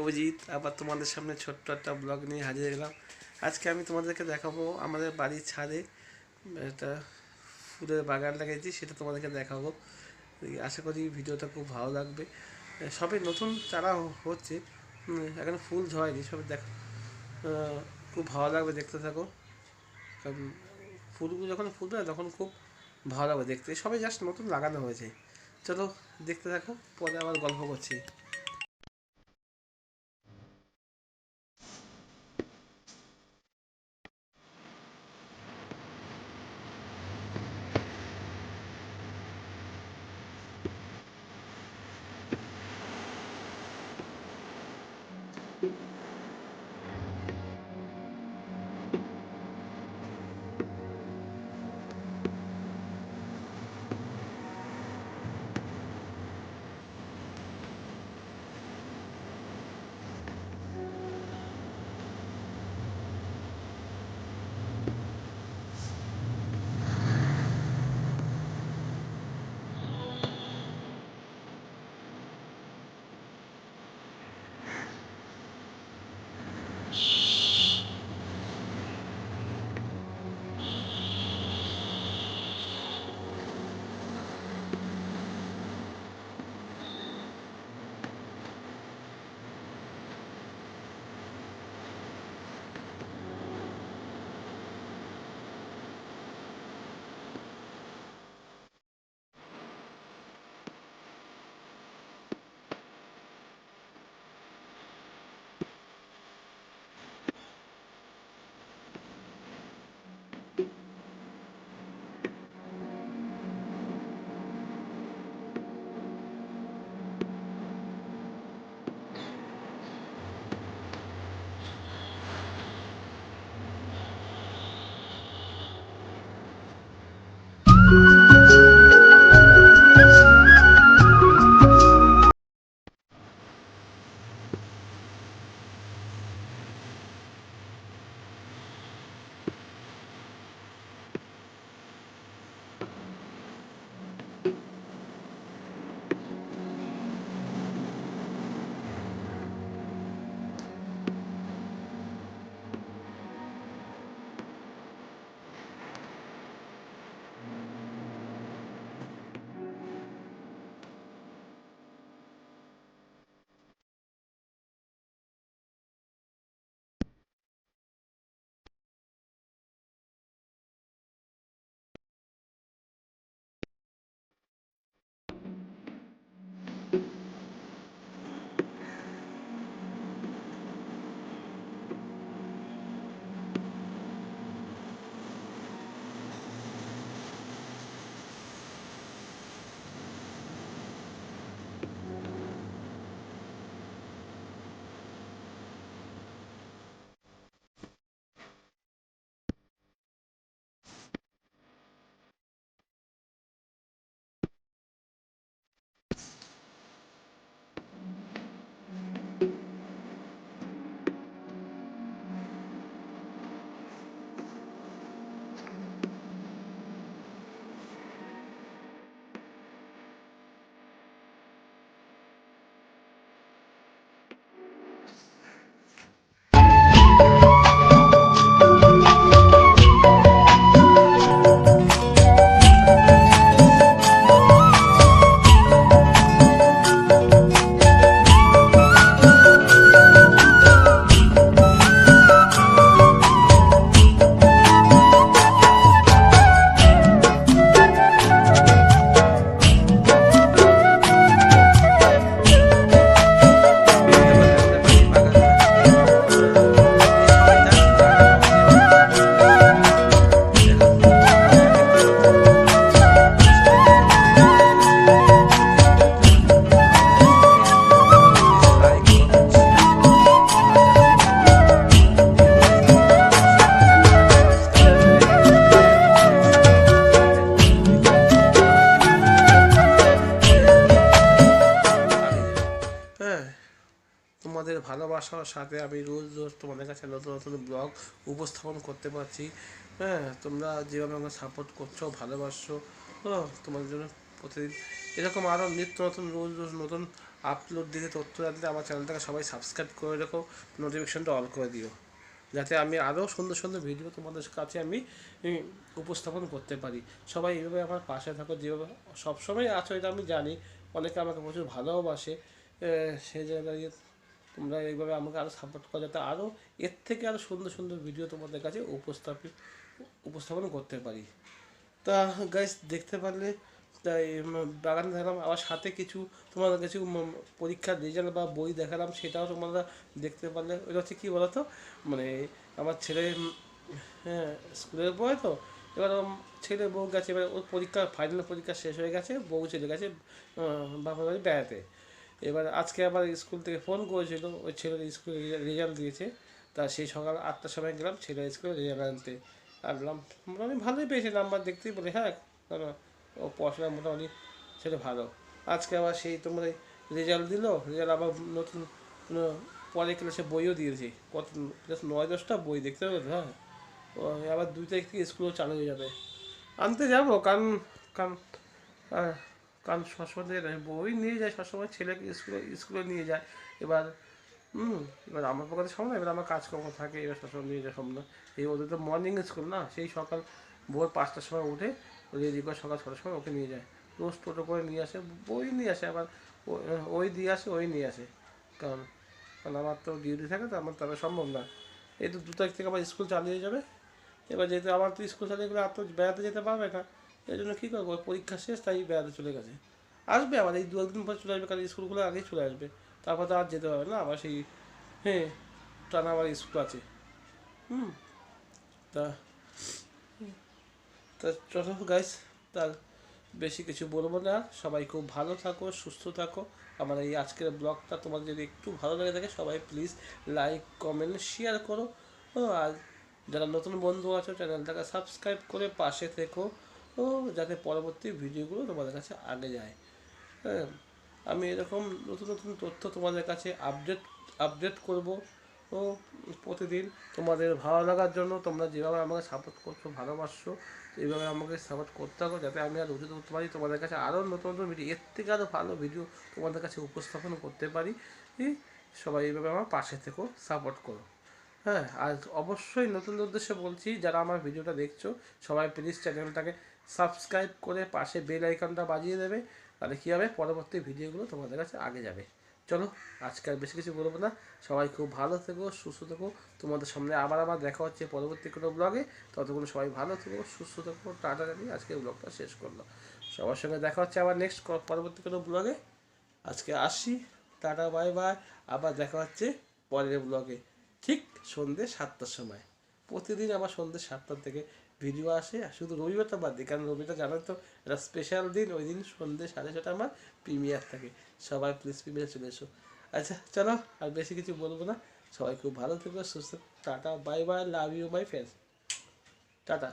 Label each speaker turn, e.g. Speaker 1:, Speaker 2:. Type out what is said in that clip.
Speaker 1: অভিজিৎ, আবার তোমাদের সামনে ছোট্ট একটা ব্লগ নিয়ে হাজির গেলাম আজকে আমি তোমাদেরকে দেখাবো আমাদের বাড়ির ছাদে একটা ফুলের বাগান লাগিয়েছি, সেটা তোমাদেরকে দেখাবো। আশা করি ভিডিওটা খুব ভালো লাগবে। সবে নতুন চারা হচ্ছে এখনও ফুল ঝরেনি সবে দেখো খুব ভালো লাগবে দেখতে থাকো। ফুলগুলো যখন ফুটবে না, তখন খুব ভালো লাগবে দেখতে। সবে জাস্ট নতুন লাগানো হয়েছে। চলো দেখতে থাকো, পরে আবার গল্প করছি। তোমাদের ভালোবাসার সাথে আমি রোজ রোজ তোমাদের কাছে নতুন নতুন ব্লগ উপস্থাপন করতে পারছি। হ্যাঁ তোমরা যেভাবে আমাকে সাপোর্ট করছ, ভালোবাসছো তোমাদের জন্য প্রতিদিন এরকম আরও নিত্য নতুন, রোজ রোজ নতুন আপলোড দিলে তথ্য জানতে আমার চ্যানেলটাকে সবাই সাবস্ক্রাইব করে রেখো নোটিফিকেশনটা অল করে দিও। যাতে আমি আরও সুন্দর সুন্দর ভিডিও তোমাদের কাছে আমি উপস্থাপন করতে পারি। সবাই এইভাবে আমার পাশে থাকো, যেভাবে সবসময় আছো এটা আমি জানি। অনেকে আমাকে প্রচুর ভালোবাসে সেই জায়গায় তোমরা এইভাবে আমাকে আরও সাপোর্ট করো যাতে আরও এর থেকে আরও সুন্দর সুন্দর ভিডিও তোমাদের কাছে উপস্থাপিত উপস্থাপন করতে পারি। তা গাইস দেখতে পারলে, তাই বাগান দেখালাম। আবার সাথে কিছু তোমাদের কিছু পরীক্ষার রেজাল্ট বা বই দেখালাম, সেটাও তোমরা দেখতে পারলে। ওইটা হচ্ছে কী বলতো? মানে আমার ছেলে হ্যাঁ স্কুলের বয় তো? এবার ছেলে বউ গেছে, এবার ওর পরীক্ষা ফাইনাল পরীক্ষা শেষ হয়ে গেছে, বউ চলে গেছে বাবার বাড়ি বেড়াতে। এবার আজকে আবার স্কুল থেকে ফোন করেছিল, ওই ছেলের স্কুলে রেজাল্ট দিয়েছে। তা সেই সকাল আটটার সময় গেলাম ছেলের স্কুলে রেজাল্ট আনতে। আনলাম মোটামুটি ভালোই পেয়েছে, নাম্বার দেখতেই বলে হ্যাঁ ও পড়াশোনা মোটামুটি ছেলে ভালো। আজকে আবার সেই তোমার রেজাল্ট দিল, রেজাল্ট আবার নতুন পরে ক্লাসে বইও দিয়েছে। কত নয় দশটা বই, দেখতে হবে হ্যাঁ? ও আবার দুই তারিখ থেকে স্কুলও চালু হয়ে যাবে। আনতে যাব, কারণ কারণ কারণ থেকে বই নিয়ে যায় সবসময় ছেলেকে স্কুলে স্কুলে নিয়ে যায়। এবার হুম এবার আমার পক্ষে সম্ভব না, এবার আমার কাজকর্ম থাকে এবার সবসময় নিয়ে যাওয়া সম্ভব না। এই ওদের তো মর্নিং স্কুল না সেই সকাল ভোর পাঁচটার সময় উঠে রেডি করে সকাল ছটার সময় ওকে নিয়ে যায়। রোজ টোটো করে নিয়ে আসে বই নিয়ে আসে আবার ওই দিয়ে আসে ওই নিয়ে আসে। কারণ কারণ আমার তো ডিউটি থাকে তো আমার তবে সম্ভব না। এই তো দু তারিখ থেকে আবার স্কুল চালিয়ে যাবে। এবার যেহেতু আমার তো স্কুল চালিয়ে গেলে আর তো বেড়াতে যেতে পারবে না। এই জন্য কী করব? পরীক্ষা শেষ, তাই বেড়াতে চলে গেছে। আসবে আবার, এই দু একদিন পর চলে আসবে, কারণ স্কুলগুলো আগেই চলে আসবে। তারপর তো আর যেতে হবে না, আবার সেই হ্যাঁ টানা আবার স্কুল আছে। হুম, তা তা চলো গাইস তার বেশি কিছু বলব না। সবাই খুব ভালো থাকো, সুস্থ থাকো। আমার এই আজকের ব্লগটা তোমার যদি একটু ভালো লেগে থাকে, সবাই প্লিজ লাইক কমেন্ট শেয়ার করো। আর যারা নতুন বন্ধু আছো চ্যানেলটাকে সাবস্ক্রাইব করে পাশে থেকো। ও, যাতে পরবর্তী ভিডিওগুলো তোমাদের কাছে আগে যায়। হ্যাঁ আমি এরকম নতুন নতুন তথ্য তোমাদের কাছে আপডেট আপডেট করব, ও, প্রতিদিন। তোমাদের ভালো লাগার জন্য তোমরা যেভাবে আমাকে সাপোর্ট করছ, ভালোবাসছো এইভাবে আমাকে সাপোর্ট করতে হবে যাতে আমি আর উচিত করতে পারি, তোমাদের কাছে আরও নতুন নতুন ভিডিও এর থেকে আরও ভালো ভিডিও তোমাদের কাছে উপস্থাপন করতে পারি। সবাই এইভাবে আমার পাশে থেকেও সাপোর্ট করো। হ্যাঁ আর অবশ্যই নতুন উদ্দেশ্যে বলছি, যারা আমার ভিডিওটা দেখছ, সবাই প্লিজ চ্যানেলটাকে সাবস্ক্রাইব করে পাশে বেল আইকনটা বাজিয়ে দেবে, তাহলে কী হবে? পরবর্তী ভিডিওগুলো তোমাদের কাছে আগে যাবে। চলো, আজকে আর বেশি কিছু বলব না। সবাই খুব ভালো থেকো, সুস্থ থেকো। তোমাদের সামনে আবার আবার দেখা হচ্ছে পরবর্তী কোনো ব্লগে ততক্ষণ সবাই ভালো থেকো, সুস্থ থেকো। টাটা জানিয়ে আজকে ব্লগটা শেষ করল সবার সঙ্গে দেখা হচ্ছে আবার নেক্সট পরবর্তী কোনো ব্লগে আজকে আসি, টাটা বাই বাই আবার দেখা হচ্ছে পরের ব্লগে ঠিক সন্ধ্যে সাতটার সময়। প্রতিদিন আমার সন্ধ্যে সাতটার থেকে ভিডিও আসে শুধু রবিবারটা বাদ দিই কারণ রবিটা জানার তো একটা স্পেশাল দিন, ওই দিন সন্ধ্যে সাড়ে ছটা আমার প্রিমিয়ার থাকে। সবাই প্লিজ প্রিমিয়ার চলে এসো। আচ্ছা চলো, আর বেশি কিছু বলব না। সবাই খুব ভালো থেকো, সুস্থ tata bye bye love you my friends tata.